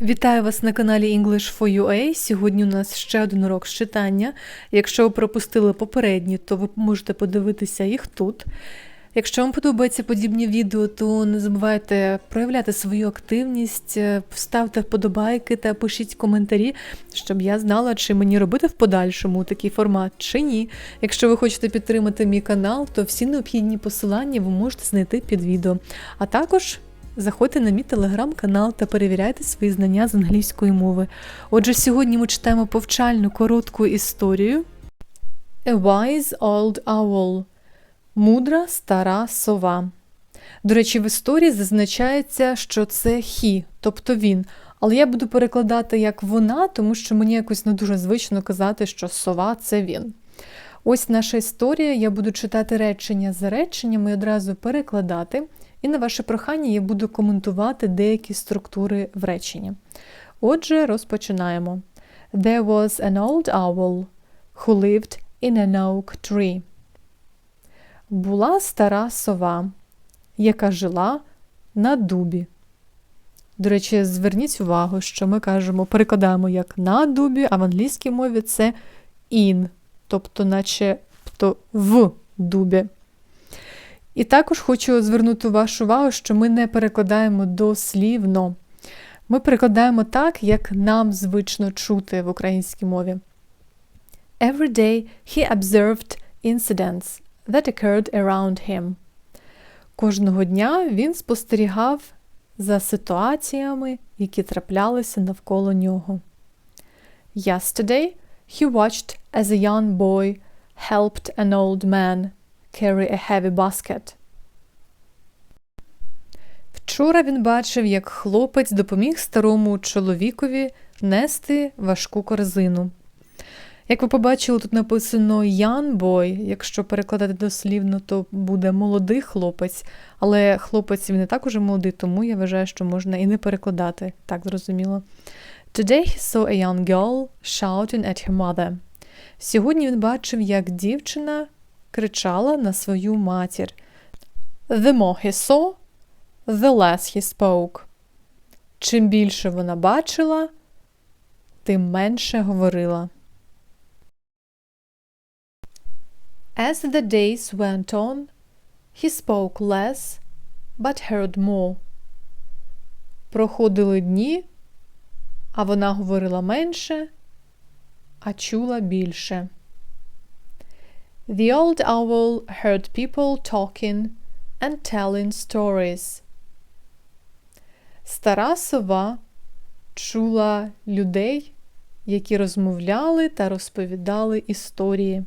Вітаю вас на каналі English for UA. Сьогодні у нас ще один урок читання. Якщо ви пропустили попередні, то ви можете подивитися їх тут. Якщо вам подобаються подібні відео, то не забувайте проявляти свою активність, е, ставте вподобайки та пишіть коментарі, щоб я знала, чи мені робити в подальшому такий формат, чи ні. Якщо ви хочете підтримати мій канал, то всі необхідні посилання ви можете знайти під відео. А також Заходьте на мій телеграм-канал та перевіряйте свої знання з англійської мови. Отже, сьогодні ми читаємо повчальну коротку історію A Wise Old Owl Мудра стара сова. До речі, в історії зазначається, що це he, тобто він. Але я буду перекладати як вона, тому що мені якось не дуже звично казати, що сова це він. Ось наша історія. Я буду читати речення за реченнями і одразу перекладати. І на ваше прохання я буду коментувати деякі структури в реченні. Отже, розпочинаємо. There was an old owl who lived in an oak tree. Була стара сова, яка жила на дубі. До речі, зверніть увагу, що ми кажемо, перекладаємо як на дубі, а в англійській мові це in, тобто, наче тобто в дубі. І також хочу звернути вашу увагу, що ми не перекладаємо дослівно. Ми перекладаємо так, як нам звично чути в українській мові. Every day he observed incidents that occurred around him. Кожного дня він спостерігав за ситуаціями, які траплялися навколо нього. Yesterday he watched as a young boy helped an old man carry a heavy basket. Вчора він бачив, як хлопець допоміг старому чоловікові нести важку корзину. Як ви побачили, тут написано boy, якщо перекладати дослівно, то буде молодий хлопець, але хлопець він не так уже молодий, тому я вважаю, що можна і не перекладати, так зрозуміло. Today he saw a young girl shouting at her mother. Сьогодні він бачив, як дівчина кричала на свою матір. The more he saw, the less he spoke. Чим більше вона бачила, тим менше говорила. As the days went on, he spoke less, but heard more. Проходили дні, а вона говорила менше, а чула більше. The old owl heard people talking and telling stories. Стара сова чула людей, які розмовляли та розповідали історії.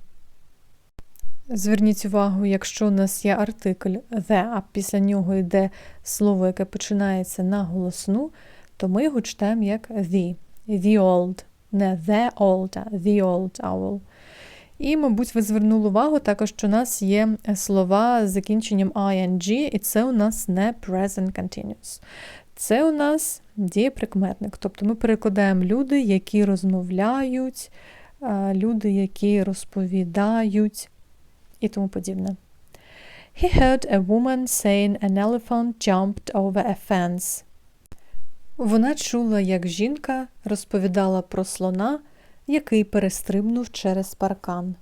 Зверніть увагу, якщо у нас є артикль the, а після нього йде слово, яке починається на голосну, то ми його читаємо як the. The old. Не the old, а the old owl. І, мабуть, ви звернули увагу також, що у нас є слова з закінченням ing, і це у нас не present continuous. Це у нас дієприкметник. Тобто ми перекладаємо люди, які розмовляють, люди, які розповідають і тому подібне. He heard a woman saying an elephant jumped over a fence. Вона чула, як жінка розповідала про слона, який перестрибнув через паркан.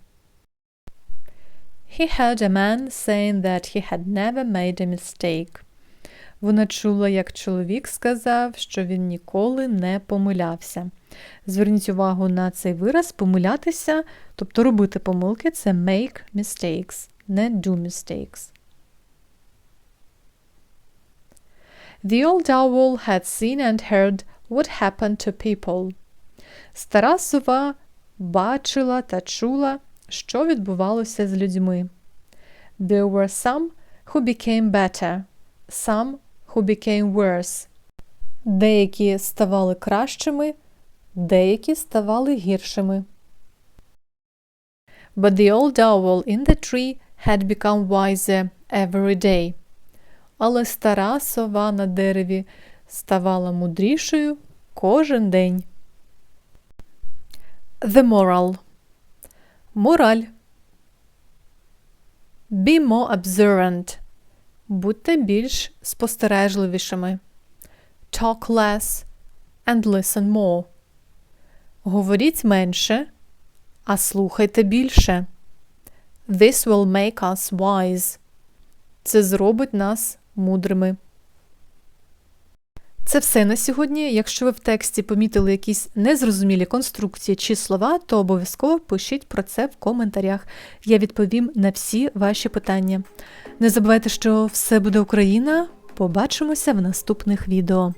He heard a man saying that he had never made a mistake. Вона чула, як чоловік сказав, що він ніколи не помилявся. Зверніть увагу на цей вираз помилятися, тобто робити помилки це make mistakes, не do mistakes. The old owl had seen and heard what happened to people. Стара сова бачила та чула, що відбувалося з людьми. There were some who became better, some who became worse. Деякі ставали кращими, деякі ставали гіршими. But the old owl in the tree had become wiser every day. Але стара сова на дереві ставала мудрішою кожен день. The moral. Мораль. Be more observant. Будьте більш спостережливішими. Talk less. and listen more. Говоріть менше, а слухайте більше. This will make us wise. Це зробить нас мудрими. Це все на сьогодні. Якщо ви в тексті помітили якісь незрозумілі конструкції чи слова, то обов'язково пишіть про це в коментарях. Я відповім на всі ваші питання. Не забувайте, що все буде Україна. Побачимося в наступних відео.